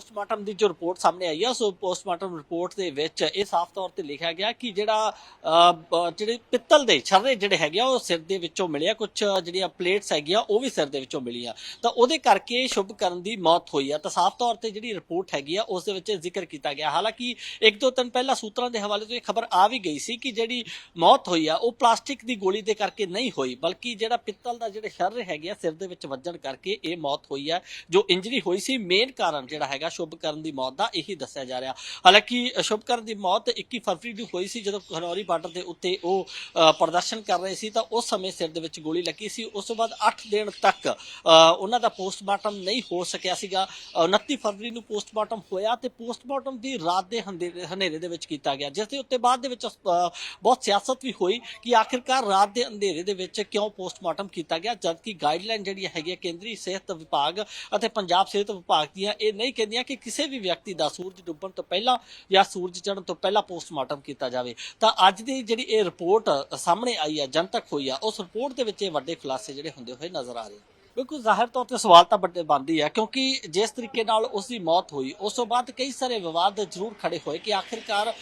Postmortem ਦੀ ਜੋ report ਸਾਹਮਣੇ ਆਈ ਆ, ਸੋ ਪੋਸਟਮਾਰਟਮ ਰਿਪੋਰਟ ਦੇ ਵਿੱਚ ਇਹ ਸਾਫ਼ ਤੌਰ ਤੇ ਲਿਖਿਆ ਗਿਆ ਕਿ ਜਿਹੜਾ ਜਿਹੜੇ ਪਿੱਤਲ ਦੇ ਛਰਰੇ ਜਿਹੜੇ ਹੈਗੇ ਆ, ਉਹ ਸਿਰ ਦੇ ਵਿੱਚੋਂ ਮਿਲਿਆ ਕੁਝ ਜਿਹੜੀਆਂ ਪਲੇਟਸ ਹੈਗੀਆਂ, ਉਹ ਵੀ ਸਿਰ ਦੇ ਵਿੱਚੋਂ ਮਿਲੀਆਂ। ਤਾਂ ਉਹਦੇ ਕਰਕੇ ਸ਼ੁਭ ਕਰਨ ਦੀ ਮੌਤ ਹੋਈ ਆ। ਤਾਂ ਸਾਫ਼ ਤੌਰ ਤੇ ਜਿਹੜੀ ਰਿਪੋਰਟ ਹੈਗੀ ਆ, ਉਸ ਦੇ ਵਿੱਚ ਜ਼ਿਕਰ ਕੀਤਾ ਗਿਆ। ਹਾਲਾਂਕਿ ਇੱਕ ਦੋ ਦਿਨ ਪਹਿਲਾਂ ਸੂਤਰਾਂ ਦੇ ਹਵਾਲੇ ਤੋਂ ਇਹ ਖਬਰ ਆ ਵੀ ਗਈ ਸੀ ਕਿ ਜਿਹੜੀ ਮੌਤ ਹੋਈ ਆ, ਉਹ ਪਲਾਸਟਿਕ ਦੀ ਗੋਲੀ ਦੇ ਕਰਕੇ ਨਹੀਂ ਹੋਈ, ਬਲਕਿ ਜਿਹੜਾ ਪਿੱਤਲ ਦਾ ਜਿਹੜੇ ਸ਼ਰ ਹੈਗੇ ਆ, ਸਿਰ ਦੇ ਵਿੱਚ ਵੱਜਣ ਕਰਕੇ ਇਹ ਮੌਤ ਹੋਈ ਆ, ਜੋ ਇੰਜਰੀ ਹੋਈ ਸੀ, ਮੇਨ ਕਾਰਨ ਜਿਹੜਾ ਹੈਗਾ ਸ਼ੁਭਕਰਨ ਦੀ ਮੌਤ ਦਾ ਇਹੀ ਦੱਸਿਆ ਜਾ ਰਿਹਾ। ਹਾਲਾਂਕਿ ਸ਼ੁਭਕਰਨ ਦੀ ਮੌਤ 21 ਫਰਵਰੀ ਨੂੰ ਹੋਈ ਸੀ ਜਦੋਂ ਖਨੌਰੀ ਬਾਰਡਰ ਦੇ ਉੱਤੇ ਉਹ ਪ੍ਰਦਰਸ਼ਨ ਕਰ ਰਹੇ ਸੀ ਤਾਂ ਉਸ ਸਮੇਂ ਸਿਰ ਦੇ ਵਿੱਚ ਗੋਲੀ ਲੱਗੀ ਸੀ। ਉਸ ਤੋਂ ਬਾਅਦ 8 ਦਿਨ ਤੱਕ ਅ, ਉਹਨਾਂ ਦਾ ਪੋਸਟਮਾਰਟਮ ਨਹੀਂ ਹੋ ਸਕਿਆ ਸੀਗਾ। 29 ਫਰਵਰੀ ਨੂੰ ਪੋਸਟਮਾਰਟਮ ਹੋਇਆ ਤੇ ਪੋਸਟਮਾਰਟਮ ਵੀ ਰਾਤ ਦੇ ਹਨੇਰੇ ਦੇ ਵਿੱਚ ਕੀਤਾ ਗਿਆ। ਜਿਸ ਦੇ ਉੱਤੇ ਬਾਅਦ ਦੇ ਵਿੱਚ ਅ, ਬਹੁਤ ਸਿਆਸਤ ਵੀ ਹੋਈ ਕਿ ਆਖਿਰਕਾਰ ਰਾਤ ਦੇ ਅੰਧੇਰੇ ਦੇ ਵਿੱਚ ਕਿਉਂ ਪੋਸਟਮਾਰਟਮ ਕੀਤਾ ਗਿਆ ਜਦਕਿ ਗਾਈਡਲਾਈਨ ਜਿਹੜੀ ਹੈਗੀ ਕੇਂਦਰੀ ਸਿਹਤ ਵਿਭਾਗ ਅਤੇ ਪੰਜਾਬ ਸਿਹਤ ਵਿਭਾਗ ਦੀਆਂ ਇਹ ਨਹੀਂ ਕਹਿੰਦੀਆਂ ਕਿ ਕਿਸੇ ਵੀ ਵਿਅਕਤੀ ਦਾ ਸੂਰਜ ਡੁੱਬਣ ਤੋਂ ਪਹਿਲਾਂ ਜਾਂ ਸੂਰਜ ਚੜ੍ਹਨ ਤੋਂ ਪਹਿਲਾਂ ਪੋਸਟਮਾਰਟਮ ਕੀਤਾ ਜਾਵੇ, ਤਾਂ ਅੱਜ ਦੀ ਜਿਹੜੀ ਇਹ ਰਿਪੋਰਟ ਸਾਹਮਣੇ ਆਈ ਹੈ, ਜਨਤਕ ਹੋਈ ਆ ਉਸ ਰਿਪੋਰਟ ਦੇ ਵਿੱਚ ਇਹ ਵੱਡੇ ਖੁਲਾਸੇ ਜਿਹੜੇ ਹੁੰਦੇ ਹੋਏ ਨਜ਼ਰ ਆ ਰਹੇ ਬਿਲਕੁਲ ਜ਼ਾਹਿਰ ਤੌਰ ਤੇ ਸਵਾਲ ਤਾਂ ਵੱਡੇ ਬਣਦੀ ਹੈ ਕਿਉਂਕਿ ਜਿਸ ਤਰੀਕੇ ਨਾਲ ਉਸ ਦੀ ਮੌਤ ਹੋਈ ਉਸ ਤੋਂ ਬਾਅਦ ਕਈ ਸਾਰੇ ਵਿਵਾਦ ਜ਼ਰੂਰ ਖੜੇ ਹੋਏ ਕਿ ਆਖਿਰਕਾਰ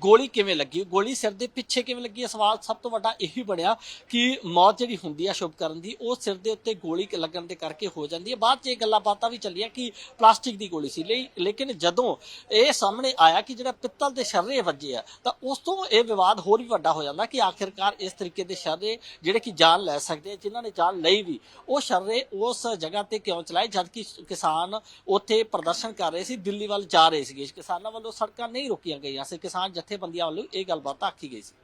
ਗੋਲੀ ਕਿਵੇਂ ਲੱਗੀ ਗੋਲੀ ਸਿਰ ਦੇ ਪਿੱਛੇ ਕਿਵੇਂ ਲੱਗੀ ਇਹ ਸਵਾਲ ਸਭ ਤੋਂ ਵੱਡਾ ਇਹੀ ਬਣਿਆ ਕਿ ਮੌਤ ਜਿਹੜੀ ਹੁੰਦੀ ਹੈ ਸ਼ੁਭਕਰਨ ਦੀ ਉਹ ਸਿਰ ਦੇ ਉੱਤੇ ਗੋਲੀ ਲੱਗਣ ਦੇ ਕਰਕੇ ਹੋ ਜਾਂਦੀ ਹੈ। ਬਾਅਦ 'ਚ ਇਹ ਗੱਲਾਂ ਬਾਤਾਂ ਵੀ ਚੱਲੀਆਂ ਕਿ ਪਲਾਸਟਿਕ ਦੀ ਗੋਲੀ ਸੀ ਲੇਕਿਨ ਜਦੋਂ ਇਹ ਸਾਹਮਣੇ ਆਇਆ ਕਿ ਜਿਹੜਾ ਪਿੱਤਲ ਦੇ ਸ਼ਰਰੇ ਵੱਜੇ ਆ ਤਾਂ ਉਸ ਤੋਂ ਇਹ ਵਿਵਾਦ ਹੋਰ ਵੀ ਵੱਡਾ ਹੋ ਜਾਂਦਾ ਕਿ ਆਖਿਰਕਾਰ ਇਸ ਤਰੀਕੇ ਦੇ ਸ਼ਰਰੇ ਜਿਹੜੇ ਕਿ ਜਾਨ ਲੈ ਸਕਦੇ ਆ, ਜਿਨ੍ਹਾਂ ਨੇ ਜਾਨ ਲਈ ਵੀ ਉਹ ਸ਼ਰਰੇ ਉਸ ਜਗ੍ਹਾ ਤੇ ਕਿਉਂ ਚਲਾਏ? ਜਦ ਕਿ ਕਿਸਾਨ ਉੱਥੇ ਪ੍ਰਦਰਸ਼ਨ ਕਰ ਰਹੇ ਸੀ, ਦਿੱਲੀ ਵੱਲ ਜਾ ਰਹੇ ਸੀਗੇ। ਕਿਸਾਨਾਂ ਵੱਲੋਂ ਸੜਕਾਂ ਨਹੀਂ ਰੋਕੀਆਂ ਗਈਆਂ ਸੀ। ਕਿਸਾਨ ਜਥੇਬੰਦੀਆਂ ਵੱਲੋਂ ਇਹ ਗੱਲਬਾਤ ਆਖੀ ਗਈ ਸੀ।